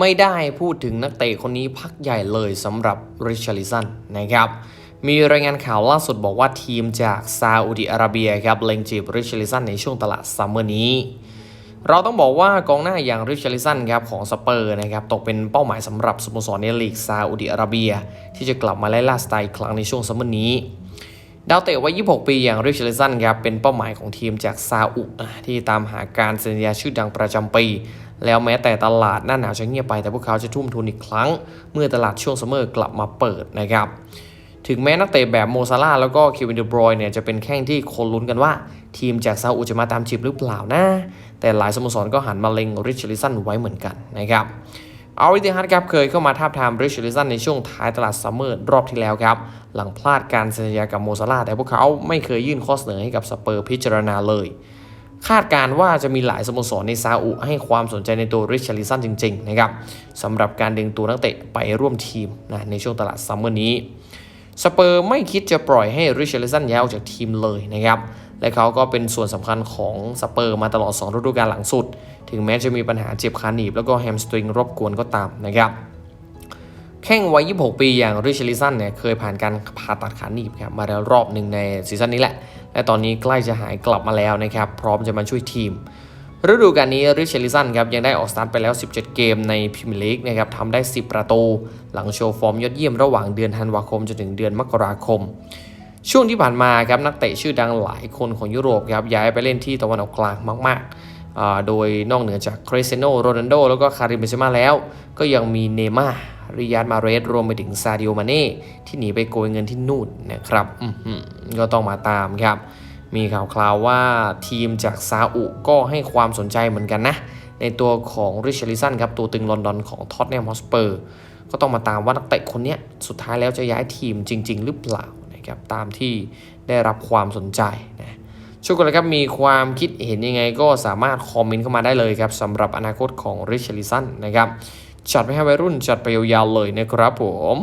ไม่ได้พูดถึงนักเตะคนนี้พักใหญ่เลยสำหรับริชาริสันนะครับ มีรายงานข่าวล่าสุดบอกว่าทีมจากซาอุดิอาระเบียครับเล็งจีบริชาริสันในช่วงตลาดซัมเมอร์นี้ เราต้องบอกว่ากองหน้าอย่างริชาริสันครับของสเปอร์นะครับตกเป็นเป้าหมายสำหรับสโมสรในลีกซาอุดิอาระเบีย ที่จะกลับมาไล่ล่าสไตล์ครั้งในช่วงซัมเมอร์นี้ดาวเตะวัย 26 ปี อย่างริชาริสันครับ เป็นเป้าหมายของทีมจากซาอุที่ตามหาการเซ็นสัญญาชื่อดังประจำปี แล้วแม้แต่ตลาดหน้าหนาวจะเงียบไปแต่พวกเขาจะทุ่มทุนอีกครั้ง เมื่อตลาดช่วงซัมเมอร์กลับมาเปิดนะครับถึงแม้นักเตะแบบโมซาร่าแล้วก็คิวินเดบรอยเนี่ยจะเป็นแข้งที่คนลุ้นกันว่า ทีมจากซาอุจะมาตามจีบหรือเปล่านะ แต่หลายสโมสรก็หันมาเล็งริชาริสันไว้เหมือนกันนะครับอาริติฮัตครับเคยเข้ามาทาบทามริชาริสันในช่วงท้ายตลาดซัมเมอร์รอบที่แล้วครับ หลังพลาดการเซ็นสัญญากับโมซาร่าแต่พวกเขาไม่เคยยื่นข้อเสนอให้กับสเปอร์พิจารณาเลย คาดการ์ว่าจะมีหลายสโมสรในซาอุให้ความสนใจในตัวริชาริสันจริงๆนะครับสำหรับการดึงตัวนักเตะไปร่วมทีมนะในช่วงตลาดซัมเมอร์นี้สเปอร์ไม่คิดจะปล่อยให้ริชาริสันย้ายออกจากทีมเลยนะครับและเขาก็เป็นส่วนสำคัญของสเปอร์มาตลอด 2 ฤดูกาลหลังสุด ถึงแม้จะมีปัญหาเจ็บขาหนีบแล้วก็แฮมสตริงรบกวนก็ตามนะครับ ข้งวัย 26 ปีอย่างริชาริสันเนี่ยเคยผ่านการผ่าตัดขาหนีบครับมาแล้วรอบหนึ่งในซีซั่นนี้แหละ และตอนนี้ใกล้จะหายกลับมาแล้วนะครับ พร้อมจะมาช่วยทีม ฤดูกาลนี้ริชาริสันครับยังได้ออกสตาร์ทไปแล้ว 17 เกมในพรีเมียร์ลีกนะครับทำได้ 10 ประตู หลังโชว์ฟอร์มยอดเยี่ยมระหว่างเดือนธันวาคมจนถึงเดือนมกราคม ช่วงที่ผ่านมาครับนักเตะชื่อดังหลายคนของยุโรปครับย้ายไปเล่นที่ตะวันออกกลางมาก ๆ โดยนอกเหนือจากคริสเซโนโรนัลโดแล้วก็คาริมเบนเซมาแล้ว ก็ยังมีเนม่าริยาดมาเรสรวมไปถึงซาดิโอมาเน่ที่หนีไปโกยเงินที่นู่นนะครับก็ต้องมาตามครับ มีข่าวคราวว่าทีมจากซาอุก็ให้ความสนใจเหมือนกันนะ ในตัวของริชาริสันครับ ตัวตึงลอนดอนของท็อตแนมฮอสเปอร์ก็ต้องมาตามว่านักเตะคนนี้สุดท้ายแล้วจะย้ายทีมจริง ๆ หรือเปล่านะครับตามที่ได้รับความสนใจนะ ช่วยกันเลยครับ มีความคิดเห็นยังไงก็สามารถคอมเมนต์เข้ามาได้เลยครับสำหรับอนาคตของริชลิสันนะครับจัดไปให้วัยรุ่นจัดไปยาวๆเลยนะครับผม